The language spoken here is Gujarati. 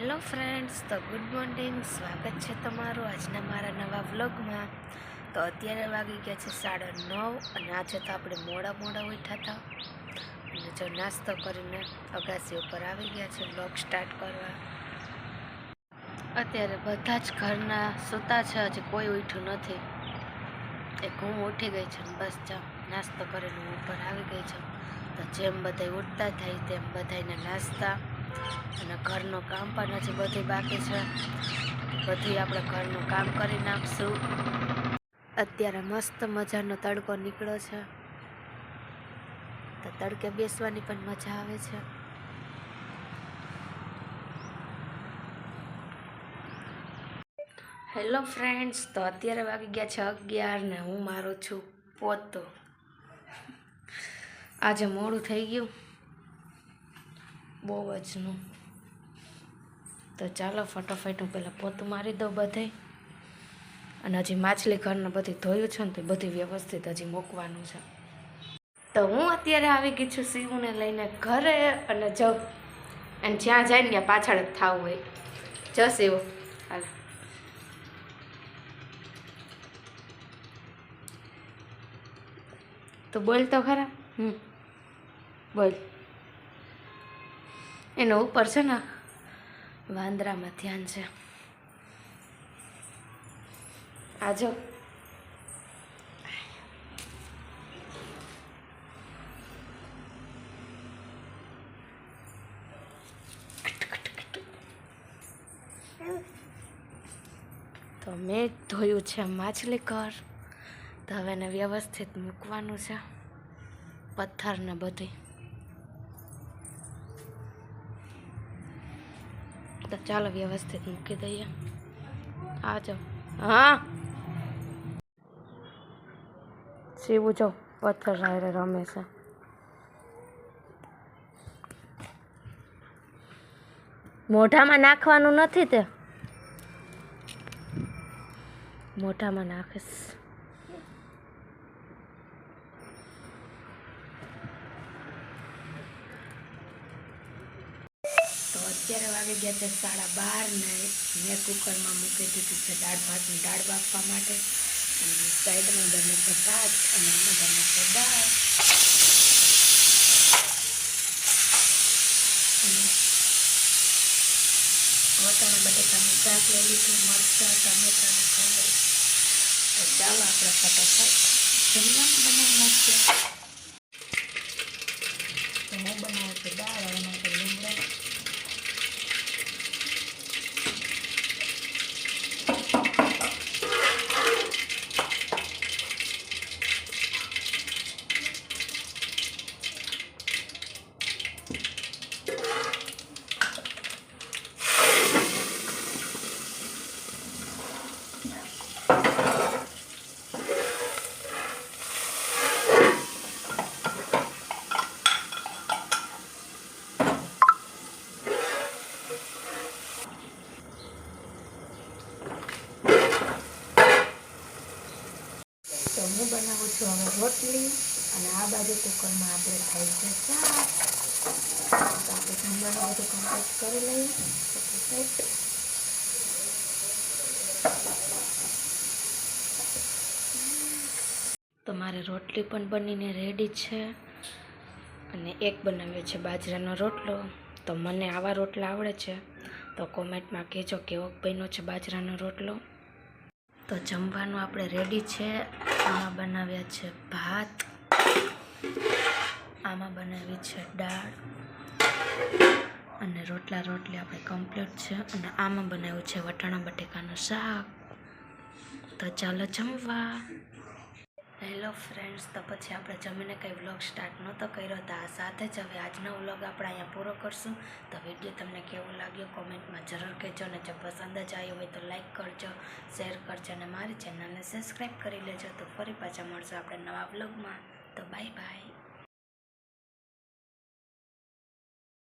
હેલો ફ્રેન્ડ્સ તો ગુડ મોર્નિંગ સ્વાગત છે તમારું આજના મારા નવા વ્લોગમાં તો અત્યારે વાગી ગયા છે સાડા નવ અને આજે તો આપણે મોડા મોડા ઉઠ્યા હતા. અને જો નાસ્તો કરીને અગાસી ઉપર આવી ગયા છે વ્લોગ સ્ટાર્ટ કરવા. અત્યારે બધા જ ઘરના સૂતા છે, હજી કોઈ ઉઠ્યું નથી. એક હું ઉઠી ગઈ છું બસ જાઓ નાસ્તો કરીને હું ઉપર આવી ગઈ છું. તો જેમ બધા ઉઠતા થાય તેમ બધાને નાસ્તા. અને ઘરનું કામ પણ હજી બધું બાકી છે. બધું આપણે ઘરનું કામ કરી નાખશું. અત્યારે મસ્ત મજાનો તડકો નીકળ્યો છે. તો તડકે બેસવાની પણ મજા આવે છે. હેલો ફ્રેન્ડ્સ, તો અત્યારે વાગી ગયા છે અગિયાર ને હું મારું છું પોતો. આજે મોડું થઈ ગયું. બહુ જનું તો ચાલો ફટાફટ હું પહેલાં પોતું મારી દઉં બધે. અને હજી માછલી ઘરને બધી ધોયું છે ને તો બધું વ્યવસ્થિત હજી મૂકવાનું છે. તો હું અત્યારે આવી ગઈ છું સિંહને લઈને ઘરે અને જગ અને જ્યાં જાય ને ત્યાં પાછળ જ થવું હોય. જો શિવ. હાલ. તો બોલ તો ખરા. હમ. બોલ. એનો ઉપર છે ને, વાંદરામાં ધ્યાન છે. આજો તો મેં ધોયું છે માછલી કર તો હવે એને વ્યવસ્થિત મૂકવાનું છે. પથ્થર ને બધી તો ચાલો વ્યવસ્થિત મૂકી દઈએ. આ જાઓ હા. સીવું જો, પથ્થર હારે રમે છે. મોઢામાં નાખવાનું નથી તે? મોઢામાં નાખીશ તો અત્યારે વાગી ગયા છે સાડા બાર ને મેં કુકરમાં મૂકી દીધું છે દાળ ભાતની દાળ બાફવા માટે. અને સાઈડમાં બને છે ભાત અને આમાં બને છે દાળ. વટાણા બટેકાનું શાક લઈ લીધું, મરચાં ટમેટાનું ખાંડ તો ચાલો આપણે ફટાફટ જમવાનું બનાવી નાખીએ. તો હું બનાવું છું દાળ અને માટે લીમડો તો હું છું હવે રોટલી અને આ બાજુ કુકરમાં આપણે થાય છે શાક. તો આપણે જમવાનું બધું કમ્પ્લીટ કરી લઈએ. તો મારે રોટલી પણ બનીને રેડી છે અને એક બનાવ્યો છે બાજરાનો રોટલો. તો મને આવા રોટલા આવડે છે. તો કોમેન્ટમાં કહેજો કેવો બન્યો છે બાજરાનો રોટલો. તો જમવાનું આપણે રેડી છે. આમાં બનાવ્યા છે ભાત. આમાં બનાવી છે દાળ. અને રોટલા રોટલી આપણે કમ્પ્લીટ છે. અને આમાં બનાવ્યું છે વટાણા બટેકાનું શાક. તો ચાલો જમવા. હેલો ફ્રેન્ડ્સ, તો પછી આપણે જમીને કંઈ વ્લોગ સ્ટાર્ટ નહોતો કર્યો, તો આ સાથે જ હવે આજનો વ્લોગ આપણે અહીંયા પૂરો કરશું. તો વીડિયો તમને કેવો લાગ્યો કોમેન્ટમાં જરૂર કહેજો અને જો પસંદ જ આવ્યો હોય તો લાઇક કરજો, શેર કરજો અને મારી ચેનલને સબસ્ક્રાઈબ કરી લેજો. તો ફરી પાછા મળશું આપણે નવા વ્લોગમાં. તો બાય બાય.